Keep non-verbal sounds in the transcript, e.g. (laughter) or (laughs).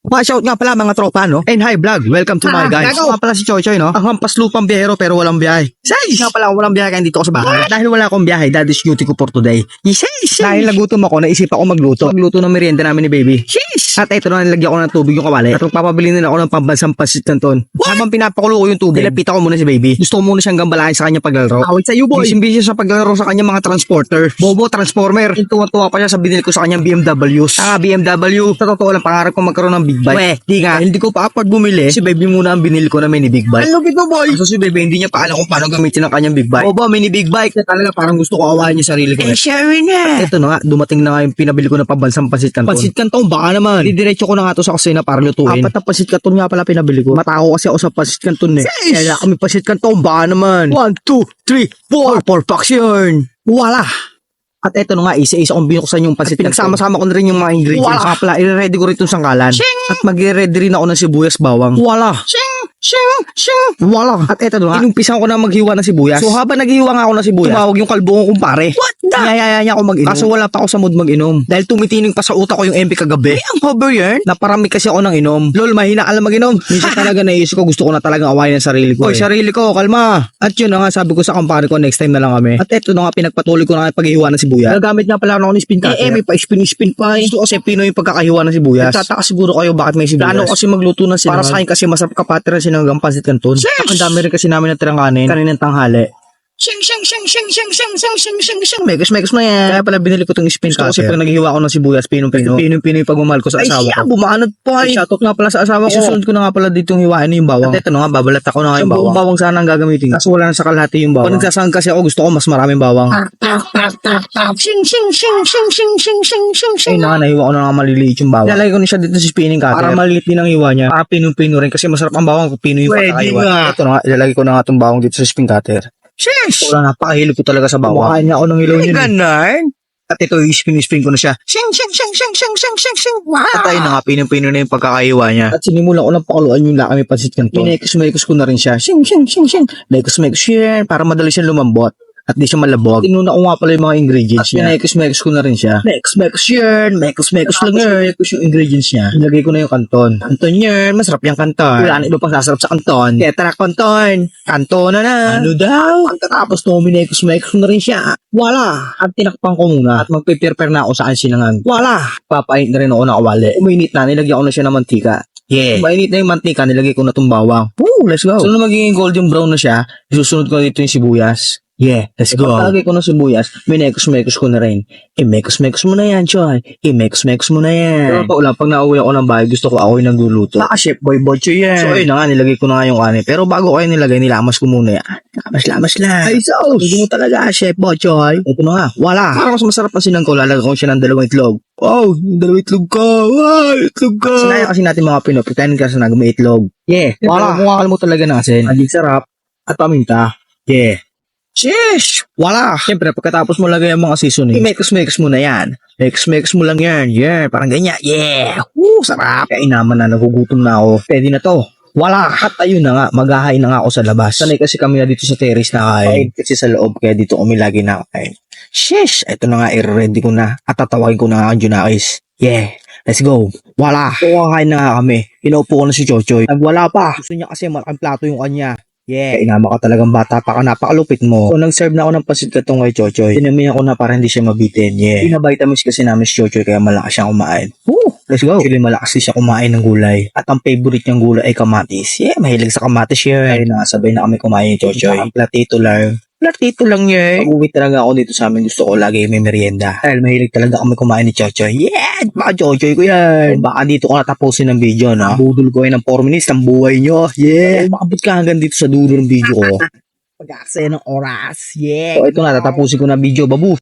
Pa-shout nga pala mga tropa, no? And hi vlog, welcome to my Ah, guys. gago. Nga pala si Choy Choy, no? Ang hampas lupang biyahero pero walang biyahe. Say! Nga pala walang biyahe kaya dito ako sa bahay. Dahil wala akong biyahe, that is duty ko for today. Yes, yes, Dahil nagutom ako, naisip ako magluto. Magluto ng merienda namin ni baby. Yes! At ito na nilagyan ko ng tubig yung kawali. At magpapabili na ako ng pambansang pasit canton. Habang pinapakulo ko yung tubig, nilapit ako muna si baby. Gusto ko muna siyang gambalain sa kanyang paglalaro. Awit sa iyo, boy. Siya sa paglalaro sa kanyang mga transporter. Bobo, transformer. Tuwa-tuwa pa siya sa binili ko sa kanyang BMWs. Ah, BMW. Sa totoo lang, pangarap ko magkaroon ng big bike. Weh, di nga. Hindi ko pa afford bumili. Si baby muna ang binili ko na mini big bike. Ano bito, boy? So si baby, hindi niya pa alam kung paano gamitin ang kanyang big bike. Bobo, mini big bike. Na talaga parang gusto ko awayan niya sarili ko. Eh, sorry na. Ito na nga, dumating na nga yung pinabili ko na pambansang pasit kanton. Pasit kanton, baka naman. Didiretso ko na nga to sa kusina para lutuin. Apat na pasit kanton nga pala pinabili ko. Matako kasi ako sa pasit kanton eh. Kaya kami pasit kanton, baka naman. One, two, three, four. Four packs yun. Wala. At eto na nga, isa-isa kong binuksan yung pasit. Pinagsama-sama ko na rin yung mga ingredients. Wala. pala, i-ready ko rin itong sangkalan. At mag-ready rin ako ng sibuyas bawang. Wala. Shing! Shing! Shing! Wala. At eto na inumpisan ko na maghiwa ng sibuyas. So habang naghiwa nga ako ng sibuyas, tumawag yung kalbo ko kumpare. What the? Niyayaya niya ako mag-inom. Kaso wala pa ako sa mood mag-inom. Dahil tumitining pa sa utak ko yung MP kagabi. Ay, ang hover yan. Naparami kasi ako ng inom. Lol, mahina ka lang mag-inom. Minsan talaga naisip ko, gusto ko na talagang awayin ang sarili ko. Oy, sarili ko, kalma. At yun na nga, sabi ko sa kumpare ko, next time na lang kami. At eto na nga, pinagpatuloy ko na nga paghiwa ng sibuyas. Nagamit nga pala ako ng spin cutter. Eh, eh, may pa-spin-spin pa eh. Gusto ko kasi pino yung pagkakahiwa ng sibuyas. Nagtataka siguro kayo bakit may sibuyas. Plano kasi magluto ng sinangag. Para sa akin kasi masarap kapatira sinanggang pansit kanton. Ang dami rin kasi namin natirang kanin. Kaninang tanghali. Shing, shing, shing, shing, shing, shing, shing, shing, shing, shing. Megas, megas na yan. Kaya pala binili ko itong spin cutter. Kasi pag naghiwa ko ng sibuyas, pinong-pino. Pinong-pino yung pagmamahal ko sa asawa ko. Ay, bumanod pa. Ay, shoutout nga pala sa asawa ko. Susunod ko na nga pala dito yung hiwain yung bawang. At ito nga, babalat ako na nga yung bawang. bawang sana ang gagamitin. Kaso wala na sa kalahati yung bawang. Pag nagsasang kasi ako, gusto ko mas maraming bawang. Shing, shing, shing, shing, shing, shing, shing, shing, Ay shing. na, nahiwa ko na nga maliliit yung bawang. Lalagay ko na siya dito sa spinning cutter. Para maliliit din ang hiwa niya. Para pinong-pino rin. Kasi masarap ang bawang kung pino yung pagkakaiwa. Ito na nga, ilalagay ko na nga itong bawang dito sa spinning cutter. Sheesh! Wala, napakahilip ko talaga sa bawang. Kumakain niya ako ng ilaw niya. Ganon? At ito, spin-spin ko na siya. Shing, shing, shing, shing, shing, shing, shing, shing. Wow! At ayun na nga, pinong-pino na yung pagkakaiwa niya. At sinimulan ko ng pakuluan yung lakami pansit kanto. Minekos-mekos ko na rin siya. Shing, shing, shing, shing. Mekos-mekos yan. Para madali siyang lumambot. At di siya malabog. Tinuna ko nga pala yung mga ingredients niya. Minekos-mekos ko na rin siya. Mekos-mekos yan. Mekos-mekos lang yan. Mekos yung ingredients niya. Ilagay ko na yung kanton. Kanton yan. Masarap yung kanton. Wala na iba pang sasarap sa kanton. Kaya tara kanton. Kanton na na. Ano daw? Pagkatapos no, minekos-mekos ko na rin siya. Wala. At tinakpan ko muna. At magpe-prepare na ako sa sinangan. Wala. Papainit na rin ako ng kawali. Uminit na. Nilagyan ko na siya ng mantika. Yeah. Mainit na yung mantika, nilagay ko na itong bawang. Woo, let's go. So, nung magiging golden brown na siya, isusunod ko na dito yung sibuyas. Yeah, let's go. Pagkagay ko ng sibuyas, minekos-mekos ko na rin. I-mekos-mekos mo na yan, Choy. I-mekos-mekos mo na yan. Pero pa ulang, pag nauwi ako ng bahay, gusto ko ako yung nagluluto. Baka chef boy bocho yan. So, ayun na nga, nilagay ko na nga yung kanin. Pero bago ko nilagay, nilamas ko muna yan. Lamas-lamas lang. Ay, sauce. Hindi mo talaga, chef bochoy. Ito na nga, wala. Para mas masarap ang sinang ko, lalagay ko siya ng dalawang itlog. Wow, dalawang itlog ko. Wow, itlog ko. Sinaya kasi natin mga Pinoy, pretend ka sa nag may itlog. Yeah, wala. Akal mo talaga ng asin. Maging sarap. At paminta. Yeah. Sheesh! Wala! Siyempre, pagkatapos mo lagay ang mga seasoning, i-mix-mix mo na yan. Mix-mix mo lang yan. Yeah, parang ganyan. Yeah! Woo, sarap! Kaya naman na, nagugutom na ako. Pwede na to. Wala! At ayun na nga, maghahain na nga ako sa labas. Sanay kasi kami na dito sa terrace na kain. Kasi sa loob, kaya dito kami lagi na kain. Sheesh! Ito na nga, i-ready ko na. At tatawagin ko na nga ang Junakis. Yeah! Let's go. Wala. Kakain na nga kami. Pinaupo ko na si Chochoy. Nagwala pa. Gusto niya kasi malaking plato yung kanya. Yeah. Inama ka talagang bata pa ka. Napakalupit mo. So, nag-serve na ako ng pasit katong kay Chochoy. Tinamihan ko na para hindi siya mabitin. Yeah. Pinavitamins kasi namin si Chochoy kaya malakas siyang kumain. Woo! Let's go. Actually, malakas siya kumain ng gulay. At ang favorite niyang gulay ay kamatis. Yeah, mahilig sa kamatis yun. Ayun na, sabay na kami kumain ni Chochoy. Ang platito lang. Platito lang yan. Pag uwi talaga ako dito sa amin, gusto ko lagi may merienda. Dahil mahilig talaga kami kumain ni Chochoy. Yeah! Baka Chochoy ko yan. Baka dito ko natapusin ng video, no? Budol ko yan ng 4 minutes ng buhay nyo. Yeah! Makabot ka hanggang dito sa dulo ng video ko. (laughs) Pag-aksaya ng oras. Yeah! So, ito na, tatapusin ko na video. Babu!